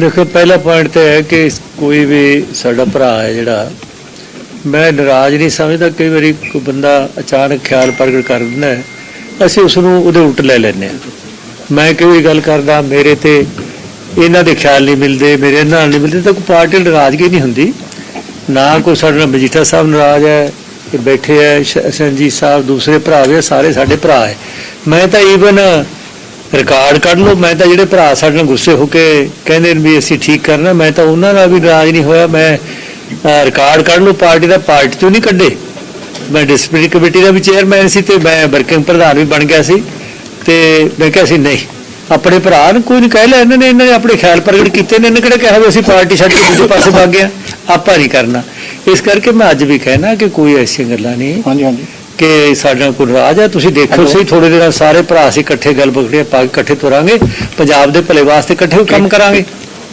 ਦੇਖੋ ਪਹਿਲਾ ਪੁਆਇੰਟ ਤੇ ਹੈ ਕਿ ਕੋਈ ਵੀ ਸਾਡਾ ਭਰਾ ਹੈ ਜਿਹੜਾ ਮੈਂ ਨਾਰਾਜ਼ ਨਹੀਂ ਸਮਝਦਾ। ਕਈ ਵਾਰੀ ਕੋਈ ਬੰਦਾ ਅਚਾਨਕ ਖਿਆਲ ਪ੍ਰਗਟ ਕਰ ਦਿੰਦਾ ਹੈ, ਅਸੀਂ ਉਸ ਨੂੰ ਉਹਦੇ ਉਲਟ ਲੈ ਲੈਂਦੇ ਹਾਂ। ਮੈਂ ਕਈ ਵਾਰੀ ਗੱਲ ਕਰਦਾ ਮੇਰੇ ਤੇ ਇਹਨਾਂ ਦੇ ਖਿਆਲ ਨਹੀਂ ਮਿਲਦੇ ਮੇਰੇ ਇਹਨਾਂ ਨਾਲ ਨਹੀਂ ਮਿਲਦੇ ਤਾਂ ਕੋਈ ਪਾਰਟੀ ਨਾਰਾਜ਼ਗੀ ਨਹੀਂ ਹੁੰਦੀ। ਨਾ ਕੋਈ ਸਾਡੇ ਨਾਲ ਮਜੀਠਾ ਸਾਹਿਬ ਨਾਰਾਜ਼ ਹੈ ਇਹ ਬੈਠੇ ਹੈ ਸ਼- ਸੰਜੀਤ ਸਾਹਿਬ ਦੂਸਰੇ ਭਰਾ ਵੀ ਸਾਰੇ ਸਾਡੇ ਭਰਾ ਹੈ। ਮੈਂ ਤਾਂ ਈਵਨ ਰਿਕਾਰਡ ਕੱਢ ਲਓ। ਮੈਂ ਤਾਂ ਜਿਹੜੇ ਭਰਾ ਸਾਡੇ ਨਾਲ ਗੁੱਸੇ ਹੋ ਕੇ ਕਹਿੰਦੇ ਨੇ ਵੀ ਅਸੀਂ ਠੀਕ ਕਰਨਾ, ਮੈਂ ਤਾਂ ਉਹਨਾਂ ਨਾਲ ਵੀ ਨਾਰਾਜ਼ ਨਹੀਂ ਹੋਇਆ। ਮੈਂ ਰਿਕਾਰਡ ਕੱਢ ਲਓ। ਪਾਰਟੀ ਦਾ ਪਾਰਟੀ ਤੋਂ ਨਹੀਂ ਕੱਢੇ? ਮੈਂ ਡਿਸਪਲਿਨ ਕਮੇਟੀ ਦਾ ਵੀ ਚੇਅਰਮੈਨ ਸੀ ਤੇ ਮੈਂ ਵਰਕਿੰਗ ਪ੍ਰਧਾਨ ਵੀ ਬਣ ਗਿਆ ਸੀ ਤੇ ਮੈਂ ਕਿਹਾ ਸੀ, ਨਹੀਂ, ਆਪਣੇ ਭਰਾ ਨੂੰ ਕੋਈ ਨਹੀਂ ਕਹਿ ਲਿਆ। ਇਹਨਾਂ ਨੇ ਇਹਨਾਂ ਨੇ ਆਪਣੇ ਖਿਆਲ ਪ੍ਰਗਟ ਕੀਤੇ ਨੇ। ਇਹਨਾਂ ਕਿਹੜਾ ਕਿਹਾ ਵੀ ਅਸੀਂ ਪਾਰਟੀ ਛੱਡ ਕੇ ਦੂਜੇ ਪਾਸੇ ਵਗ ਗਏ ਹਾਂ? ਆਪਾਂ ਨਹੀਂ ਕਰਨਾ। ਇਸ ਕਰਕੇ ਮੈਂ ਅੱਜ ਵੀ ਕਹਿਣਾ ਕਿ ਕੋਈ ਐਸੀਆਂ ਗੱਲਾਂ ਨਹੀਂ। ਹਾਂਜੀ ਹਾਂਜੀ। ਕਿ ਸਾਡਾ ਕੋਈ ਰਾਜ ਹੈ ਤੁਸੀਂ ਦੇਖੋ ਸਹੀ ਥੋੜੇ ਦਿਨਾਂ ਸਾਰੇ ਭਰਾ ਅਸੀਂ ਇਕੱਠੇ ਗੱਲ ਬਖੜੇ ਪਾ ਕੇ ਇਕੱਠੇ ਤੁਰਾਂਗੇ ਪੰਜਾਬ ਦੇ ਭਲੇ ਵਾਸਤੇ ਇਕੱਠੇ ਕੰਮ ਕਰਾਂਗੇ।